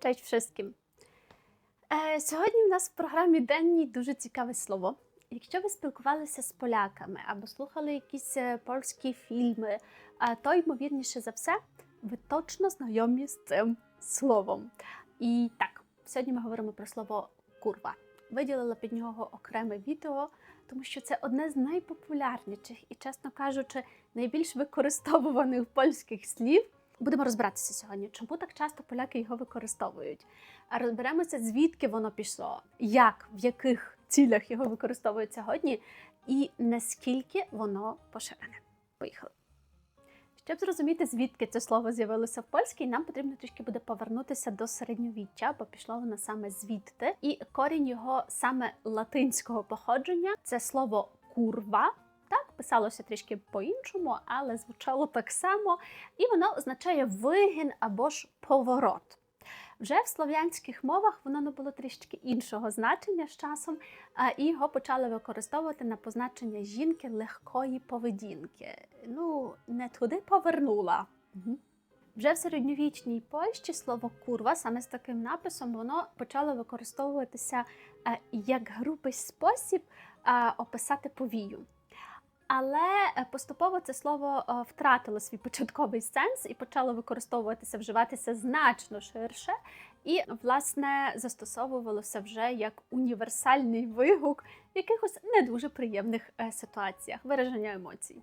Cześć wszystkim. Е, Сьогодні в нас в програмі денній дуже цікаве слово. Якщо ви спілкувалися з поляками або слухали якісь е, польські фільми, то ймовірніше за все, ви точно знайомі з цим словом. І так, сьогодні ми говоримо про слово курва. Виділила під нього окреме відео, тому що це одне з найпопулярніших і, чесно кажучи, найбільш використовуваних польських слів. Будемо розбиратися сьогодні, чому так часто поляки його використовують. Розберемося, звідки воно пішло, як, в яких цілях його використовують сьогодні, і наскільки воно поширене. Поїхали. Щоб зрозуміти, звідки це слово з'явилося в польській, нам потрібно трішки буде повернутися до середньовіччя, бо пішло воно саме звідти. І корінь його саме латинського походження це слово курва. Писалося трішки по-іншому, але звучало так само, і воно означає вигін або ж поворот. Вже в слов'янських мовах воно набуло трішки іншого значення з часом, і його почали використовувати на позначення жінки легкої поведінки. Ну, не туди повернула. Вже в середньовічній Польщі слово курва саме з таким написом воно почало використовуватися е, як грубий спосіб описати повію. Але е, поступово це слово втратило свій початковий сенс і почало використовуватися, вживатися значно ширше, і власне застосовувалося вже як універсальний вигук в якихось не дуже приємних е, ситуаціях вираження емоцій.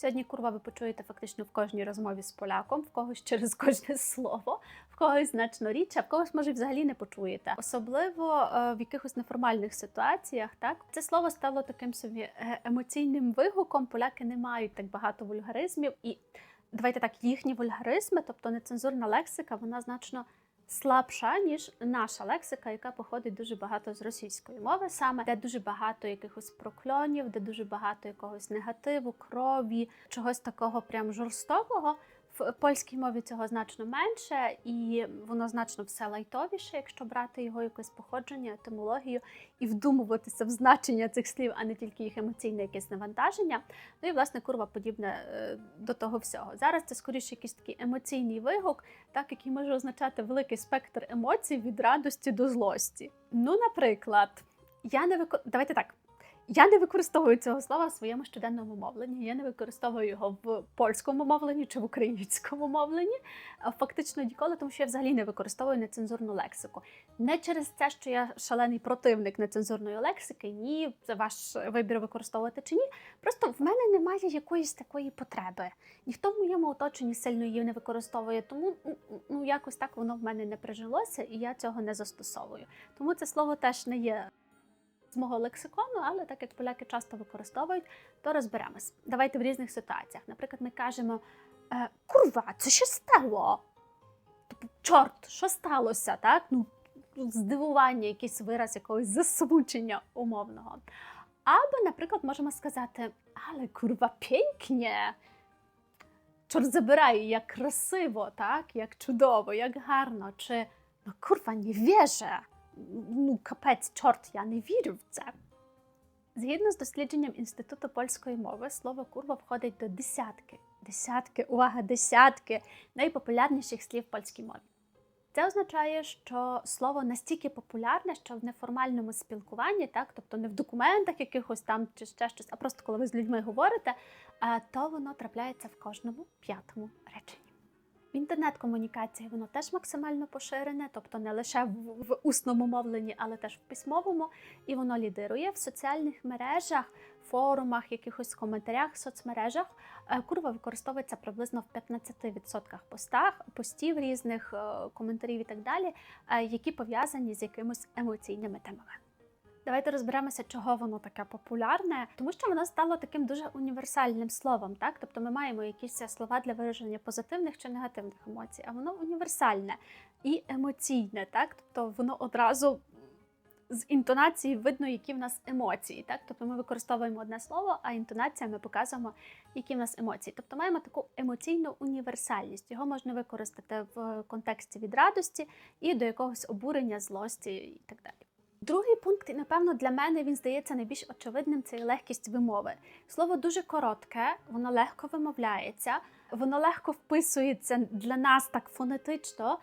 Сьогодні курва ви почуєте фактично в кожній розмові з поляком, в когось через кожне слово, в когось значно рідше, а в когось може взагалі не почуєте. Особливо е, в якихось неформальних ситуаціях. Так це слово стало таким собі е, емоційним вигуком. Поляки не мають так багато вульгаризмів, і давайте так, їхні вульгаризми, тобто нецензурна лексика, вона значно. Слабша ніж наша лексика, яка походить дуже багато з російської мови, саме де дуже багато якихось прокльонів, де дуже багато якогось негативу, крові, чогось такого прям жорстокого. В польській мові цього значно менше, і воно значно все лайтовіше, якщо брати його якесь походження, етимологію і вдумуватися в значення цих слів, а не тільки їх емоційне якесь навантаження. Ну і власне курва подібне е, до того всього. Зараз це скоріше якийсь такий емоційний вигук, так який може означати великий спектр емоцій від радості до злості. Ну, наприклад, я не вико... давайте так. Я не використовую цього слова в своєму щоденному мовленні. Я не використовую його в польському мовленні чи в українському мовленні. Фактично ніколи, тому що я взагалі не використовую нецензурну лексику. Не через те, що я шалений противник нецензурної лексики, ні, це ваш вибір використовувати чи ні. Просто в мене немає якоїсь такої потреби. Ніхто в моєму оточенні сильно її не використовує, тому ну якось так воно в мене не прижилося, і я цього не застосовую. Тому це слово теж не є з мого лексикону, але так як поляки часто використовують, то розберемось. Давайте в різних ситуаціях. Наприклад, ми кажемо е, курва, це що стало? Тобто, чорт, що сталося? Так? Ну, здивування, якийсь вираз якогось засмучення умовного. Або, наприклад, можемо сказати, але курва пєкне. Чорт забирай, як красиво, так? як чудово, як гарно. Чи ну курва не віже ну, капець, чорт, я не вірю в це. Згідно з дослідженням Інституту польської мови, слово курва входить до десятки, десятки, увага, десятки найпопулярніших слів в польській мові. Це означає, що слово настільки популярне, що в неформальному спілкуванні, так, тобто не в документах якихось там чи ще щось, а просто коли ви з людьми говорите, то воно трапляється в кожному п'ятому реченні. В інтернет-комунікації воно теж максимально поширене, тобто не лише в, в усному мовленні, але теж в письмовому, і воно лідирує в соціальних мережах, форумах, якихось коментарях, соцмережах. Е, Курва використовується приблизно в 15% постах, постів різних е, коментарів і так далі, е, які пов'язані з якимось емоційними темами. Давайте розберемося, чого воно таке популярне, тому що воно стало таким дуже універсальним словом. Так, тобто ми маємо якісь слова для вираження позитивних чи негативних емоцій, а воно універсальне і емоційне, так, тобто воно одразу. З інтонації видно, які в нас емоції. Так? Тобто ми використовуємо одне слово, а інтонаціями показуємо, які в нас емоції. Тобто маємо таку емоційну універсальність. Його можна використати в контексті від радості і до якогось обурення, злості і так далі. Другий пункт, і напевно для мене він здається найбільш очевидним це легкість вимови. Слово дуже коротке, воно легко вимовляється, воно легко вписується для нас так фонетично.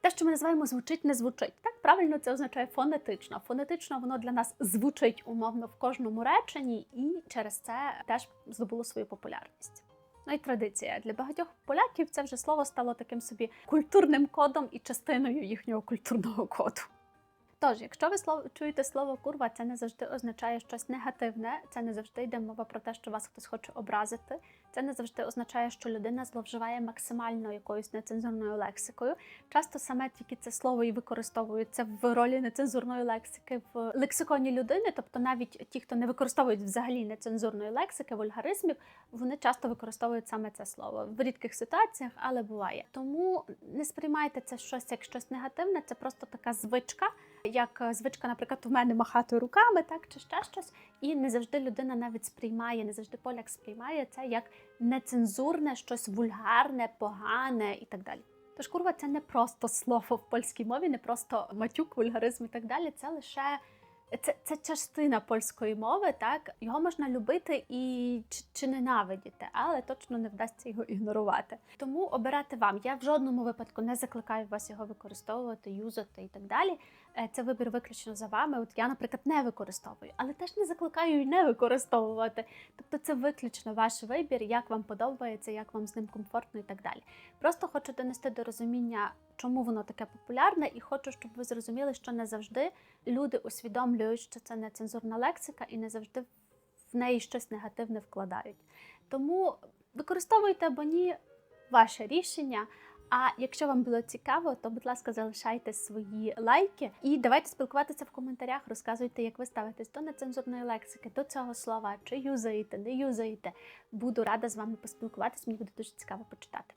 те, що ми називаємо звучить, не звучить. Так правильно це означає фонетично. Фонетично воно для нас звучить умовно в кожному реченні, і через це теж здобуло свою популярність. Ну і традиція для багатьох поляків це вже слово стало таким собі культурним кодом і частиною їхнього культурного коду. Тож, якщо ви слово чуєте слово курва, це не завжди означає щось негативне, це не завжди йде мова про те, що вас хтось хоче образити. Це не завжди означає, що людина зловживає максимально якоюсь нецензурною лексикою. Часто саме тільки це слово і використовується в ролі нецензурної лексики в лексиконі людини, тобто навіть ті, хто не використовують взагалі нецензурної лексики, вульгаризмів, вони часто використовують саме це слово в рідких ситуаціях, але буває. Тому не сприймайте це щось як щось негативне, це просто така звичка, як звичка, наприклад, у мене махати руками, так чи ще щось. І не завжди людина навіть сприймає, не завжди поляк сприймає це як нецензурне, щось вульгарне, погане і так далі. Тож курва це не просто слово в польській мові, не просто матюк, вульгаризм і так далі. Це лише це, це частина польської мови, так його можна любити і чи, чи ненавидіти, але точно не вдасться його ігнорувати. Тому обирати вам. Я в жодному випадку не закликаю вас його використовувати, юзати і так далі. Е, Це вибір виключно за вами. От я, наприклад, не використовую, але теж не закликаю і не використовувати. Тобто це виключно ваш вибір, як вам подобається, як вам з ним комфортно і так далі. Просто хочу донести до розуміння, чому воно таке популярне, і хочу, щоб ви зрозуміли, що не завжди люди усвідомлюють, що це не цензурна лексика, і не завжди в неї щось негативне вкладають. Тому використовуйте або ні ваше рішення. А якщо вам було цікаво, то будь ласка, залишайте свої лайки і давайте спілкуватися в коментарях. Розказуйте, як ви ставитесь до нецензурної лексики, до цього слова, чи юзаєте, не юзаєте. Буду рада з вами поспілкуватись. Мені буде дуже цікаво почитати.